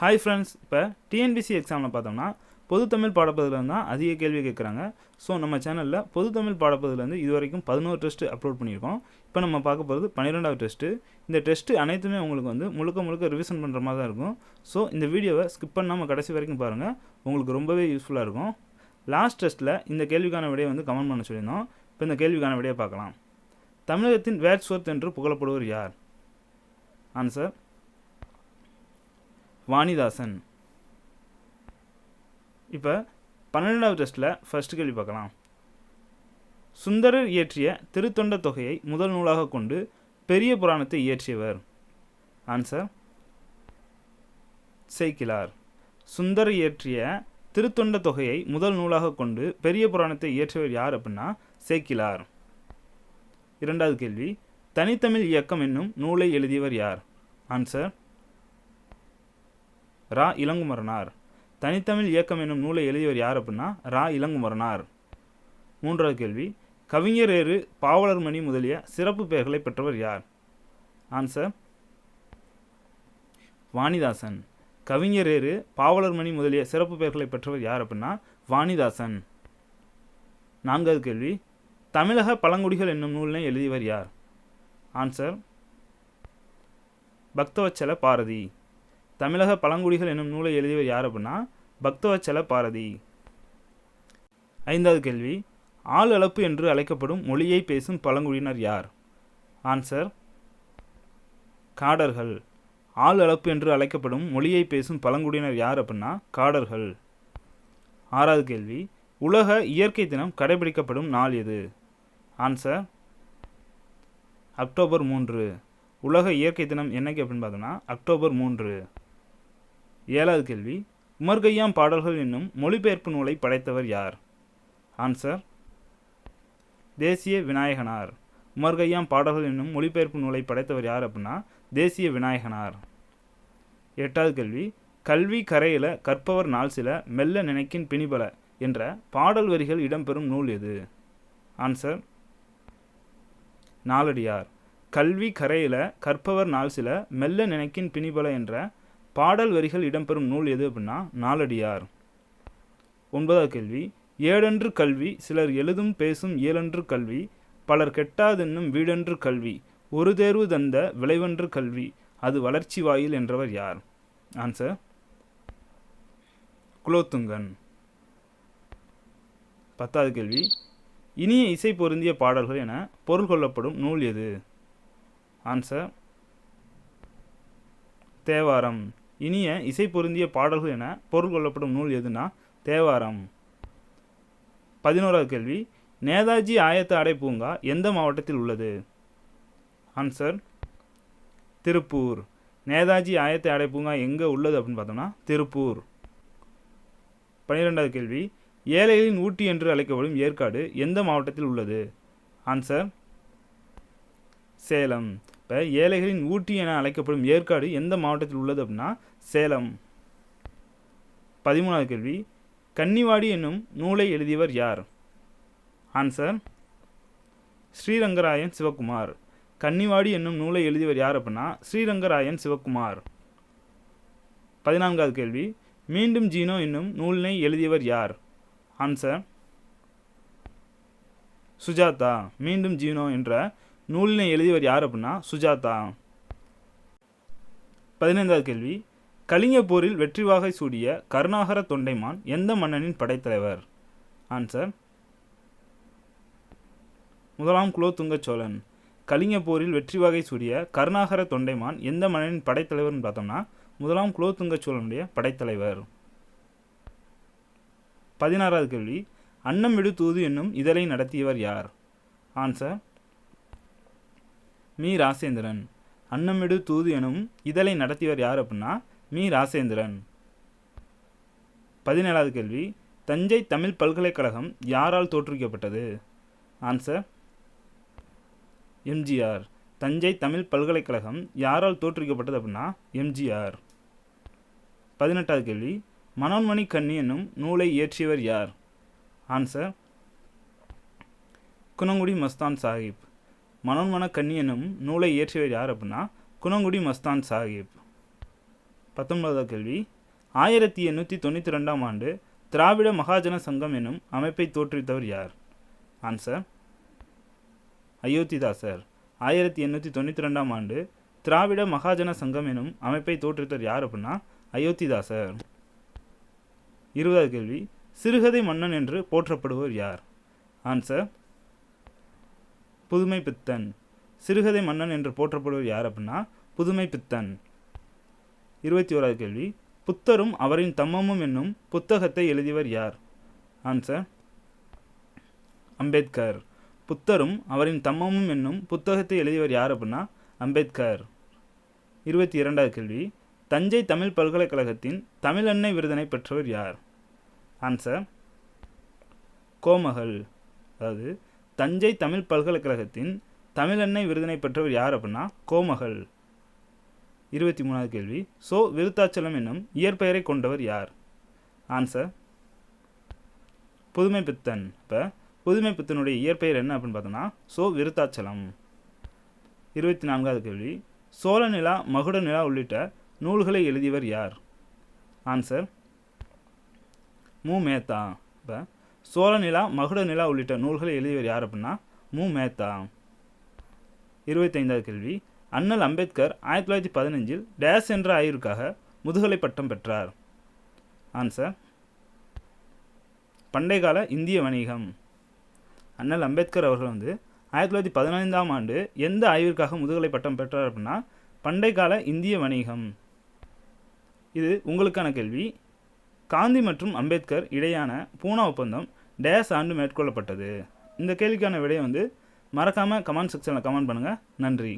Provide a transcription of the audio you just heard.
Hi friends இப்போ TNPSC எக்ஸாமில் பார்த்தோம்னா பொது தமிழ் பாடப்பதிலேருந்து தான் அதிக கேள்வி கேட்குறாங்க. ஸோ நம்ம சேனலில் பொது தமிழ் பாடப்பதிலேருந்து இது வரைக்கும் பதினோரு டெஸ்ட்டு அப்லோட் பண்ணியிருக்கோம். இப்போ நம்ம பார்க்க போகிறது பன்னிரெண்டாவது டெஸ்ட்டு இந்த டெஸ்ட்டு அனைத்துமே உங்களுக்கு வந்து முழுக்க முழுக்க ரிவிஷன் பண்ணுற மாதிரி தான் இருக்கும். ஸோ இந்த வீடியோவை ஸ்கிப் பண்ணாமல் கடைசி வரைக்கும் பாருங்கள் உங்களுக்கு ரொம்பவே யூஸ்ஃபுல்லாக இருக்கும். லாஸ்ட் டெஸ்ட்டில் இந்த கேள்விக்கான விடையை வந்து கமெண்ட் பண்ண சொல்லியிருந்தோம். இப்போ இந்த கேள்விக்கான விடையை பார்க்கலாம். தமிழகத்தின் வேட்ஸ்வர்த் என்று புகழப்படுவர் யார்? ஆன்சர் வாணிதாசன். இப்போ பன்னெண்டாவது டெஸ்ட்டில் ஃபர்ஸ்ட் கேள்வி பார்க்கலாம். சுந்தரர் இயற்றிய திருத்தொண்ட தொகையை முதல் நூலாக கொண்டு பெரிய புராணத்தை இயற்றியவர். ஆன்சர் சேக்கிலார் சுந்தரர் இயற்றிய திருத்தொண்ட தொகையை முதல் நூலாக கொண்டு பெரிய புராணத்தை இயற்றியவர் யார் அப்படின்னா சேக்கிலார் இரண்டாவது கேள்வி தனித்தமிழ் இயக்கம் என்னும் நூலை எழுதியவர் யார்? ஆன்சர் ரா இளங்குமரனார். தனித்தமிழ் இயக்கம் என்னும் நூலை எழுதியவர் யார் அப்படின்னா ரா இளங்குமரனார். மூன்றாவது கேள்வி கவிஞர் ஏறு பாவலர்மணி முதலிய சிறப்பு பெயர்களை பெற்றவர் யார்? ஆன்சர் வாணிதாசன். கவிஞர் ஏறு பாவலர்மணி முதலிய சிறப்பு பெயர்களை பெற்றவர் யார் அப்படின்னா வாணிதாசன். நான்காவது கேள்வி தமிழக பழங்குடிகள் என்னும் நூலினை எழுதியவர் யார்? ஆன்சர் பக்தவச்சல பாரதி. தமிழக பழங்குடிகள் என்னும் நூலை எழுதியவர் யார் அப்படின்னா பக்தவச்சல பாரதி. ஐந்தாவது கேள்வி ஆள் அளப்பு என்று அழைக்கப்படும் மொழியை பேசும் பழங்குடியினர் யார்? ஆன்சர் காடர்கள். ஆள் அளப்பு என்று அழைக்கப்படும் மொழியை பேசும் பழங்குடியினர் யார் அப்படின்னா காடர்கள். ஆறாவது கேள்வி உலக இயற்கை தினம் கடைபிடிக்கப்படும் நாள் எது? ஆன்சர் அக்டோபர் மூன்று. உலக இயற்கை தினம் என்னைக்கு அப்படின்னு பார்த்தோம்னா அக்டோபர் மூன்று. ஏழாவது கேள்வி உமர்கையாம் பாடல்கள் என்னும் மொழிபெயர்ப்பு நூலை படைத்தவர் யார்? ஆன்சர் தேசிய விநாயகனார். உமர்கையாம் பாடல்கள் என்னும் மொழிபெயர்ப்பு நூலை படைத்தவர் யார் அப்படின்னா தேசிய விநாயகனார். எட்டாவது கேள்வி கல்வி கரையில கற்பவர் நாள் சில மெல்ல நினைக்கின் பிணிபல என்ற பாடல் வரிகள் இடம்பெறும் நூல் எது? ஆன்சர் நாலடியார். கல்வி கரையில கற்பவர் நாள் சில மெல்ல நினைக்கின் பிணிபல என்ற பாடல் வரிகள் இடம்பெறும் நூல் எது அப்படின்னா நாலடியார். ஒன்பதாவது கேள்வி ஏழன்று கல்வி சிலர் எழுதும் பேசும் ஏழன்று கல்வி பலர் கெட்டாதென்னும் வீடென்று கல்வி ஒரு தேர்வு தந்த விளைவன்று கல்வி அது வளர்ச்சி வாயில் என்றவர் யார்? ஆன்சர் குலோத்துங்கன். பத்தாவது கேள்வி இனிய இசை பொருந்திய பாடல்கள் என பொருள் கொள்ளப்படும் நூல் எது? ஆன்சர் தேவாரம். இனிய இசை பொருந்திய பாடல்கள் என பொருள் கொள்ளப்படும் நூல் எதுனா? தேவாரம். பதினோராவது கேள்வி. நேதாஜி ஆயத்த அடை பூங்கா எந்த மாவட்டத்தில் உள்ளது? ஆன்சர் திருப்பூர். நேதாஜி ஆயத்த அடை பூங்கா எங்கே உள்ளது அப்படின்னு பார்த்தோம்னா திருப்பூர். பன்னிரெண்டாவது கேள்வி. ஏழைகளின் ஊட்டி என்று அழைக்கப்படும் ஏற்காடு எந்த மாவட்டத்தில் உள்ளது? ஆன்சர் சேலம். இப்போ ஏழைகளின் ஊட்டி என அழைக்கப்படும் ஏற்காடு எந்த மாவட்டத்தில் உள்ளது அப்படின்னா சேலம். பதிமூணாவது கேள்வி கன்னிவாடி என்னும் நூலை எழுதியவர் யார்? ஆன்சர் ஸ்ரீரங்கராயன் சிவகுமார் கன்னிவாடி என்னும் நூலை எழுதியவர் யார் அப்படின்னா ஸ்ரீரங்கராயன் சிவகுமார் பதினான்காவது கேள்வி மீண்டும் ஜீனோ என்னும் நூலினை எழுதியவர் யார்? ஆன்சர் சுஜாதா மீண்டும் ஜீனோ என்ற நூலினை எழுதியவர் யார் அப்படின்னா சுஜாதா. பதினைந்தாவது கேள்வி. கலிங்க போரில் வெற்றி வாகை சூடிய கருணாகர தொண்டைமான் எந்த மன்னனின் படைத்தலைவர்? ஆன்சர் முதலாம் குலோத்துங்க சோழன். கலிங்க போரில் வெற்றி வாகை சூடிய கருணாகர தொண்டைமான் எந்த மன்னனின் படைத்தலைவர்னு பார்த்தோம்னா முதலாம் குலோத்துங்க சோழனுடைய படைத்தலைவர். பதினாறாவது கேள்வி. அன்னம் விடு தூது என்னும் இதழை நடத்தியவர் யார்? Answer me Rajendran. அன்னமிடு தூது எனும் இதழை நடத்தியவர் யார் அப்படின்னா மீ ராசேந்திரன். பதினேழாவது கேள்வி தஞ்சை தமிழ் பல்கலைக்கழகம் யாரால் தோற்றுவிக்கப்பட்டது? ஆன்சர் எம்ஜிஆர் தஞ்சை தமிழ் பல்கலைக்கழகம் யாரால் தோற்றுவிக்கப்பட்டது அப்படின்னா எம்ஜிஆர் பதினெட்டாவது கேள்வி மனோன்மணி கண்ணி என்னும் நூலை இயற்றியவர் யார்? ஆன்சர் குணங்குடி மஸ்தான் சாஹிப். மனோன்மன கண்ணி நூலை இயற்றியவர் யார் அப்படின்னா குணங்குடி மஸ்தான் சாஹிப். பத்தொன்பதாவது கேள்வி. ஆயிரத்தி எண்ணூற்றி தொண்ணூற்றி ரெண்டாம் ஆண்டு திராவிட மகாஜன சங்கம் எனும் அமைப்பை தோற்றுவித்தவர் யார்? ஆன்சர் அயோத்திதாசர். ஆயிரத்தி எண்ணூற்றி தொண்ணூற்றி ரெண்டாம் ஆண்டு திராவிட மகாஜன சங்கம் எனும் அமைப்பை தோற்றுவித்தவர் யார் அப்படின்னா அயோத்திதாசர். இருபதாவது கேள்வி. சிறுகதை மன்னன் என்று போற்றப்படுவர் யார்? ஆன்சர் புதுமை பித்தன். சிறுகதை மன்னன் என்று போற்றப்படுவர் யார் அப்படின்னா புதுமை பித்தன். இருபத்தி ஓராவது கேள்வி. புத்தரும் அவரின் தம்மமும் என்னும் புத்தகத்தை எழுதியவர் யார்? ஆன்சர் அம்பேத்கர். புத்தரும் அவரின் தம்மமும் என்னும் புத்தகத்தை எழுதியவர் யார் அப்படின்னா அம்பேத்கர். இருபத்தி இரண்டாவது கேள்வி. தஞ்சை தமிழ் பல்கலைக்கழகத்தின் தமிழ் அன்னை விருதினை பெற்றவர் யார்? ஆன்சர் கோமகள். அதாவது தஞ்சை தமிழ் பல்கலைக்கழகத்தின் தமிழன்னை விருதினை பெற்றவர் யார் அப்படின்னா கோமகள். இருபத்தி மூணாவது கேள்வி. சோ விருத்தாச்சலம் என்னும் இயற்பெயரை கொண்டவர் யார்? ஆன்சர் புதுமை பித்தன் இப்போ புதுமை பித்தனுடைய இயற்பெயர் என்ன அப்படின்னு பார்த்தோன்னா சோ விருத்தாச்சலம். இருபத்தி நான்காவது கேள்வி. சோழ நிலா மகுட நிலா உள்ளிட்ட நூல்களை எழுதியவர் யார்? ஆன்சர் மு. மேத்தா. இப்போ சோழ நிலா மகுட நிலா உள்ளிட்ட நூல்களை எழுதியவர் யார் அப்படின்னா மு. மேத்தா. இருபத்தைந்தாவது கேள்வி. அண்ணல் அம்பேத்கர் ஆயிரத்தி தொள்ளாயிரத்தி பதினஞ்சில் டேஸ் என்ற ஆய்வுக்காக முதுகலை பட்டம் பெற்றார். ஆன்சர் பண்டைய கால இந்திய வணிகம். அண்ணல் அம்பேத்கர் அவர்கள் வந்து ஆயிரத்தி தொள்ளாயிரத்தி பதினைந்தாம் ஆண்டு எந்த ஆய்விற்காக முதுகலை பட்டம் பெற்றார் அப்படின்னா பண்டை கால இந்திய வணிகம். இது உங்களுக்கான கேள்வி. காந்தி மற்றும் அம்பேத்கர் இடையான பூனா ஒப்பந்தம் டேஸ் ஆண்டு மேற்கொள்ளப்பட்டது. இந்த கேள்விக்கான விடையை வந்து மறக்காமல் கமெண்ட் செக்ஷனில் கமெண்ட் பண்ணுங்கள் நன்றி.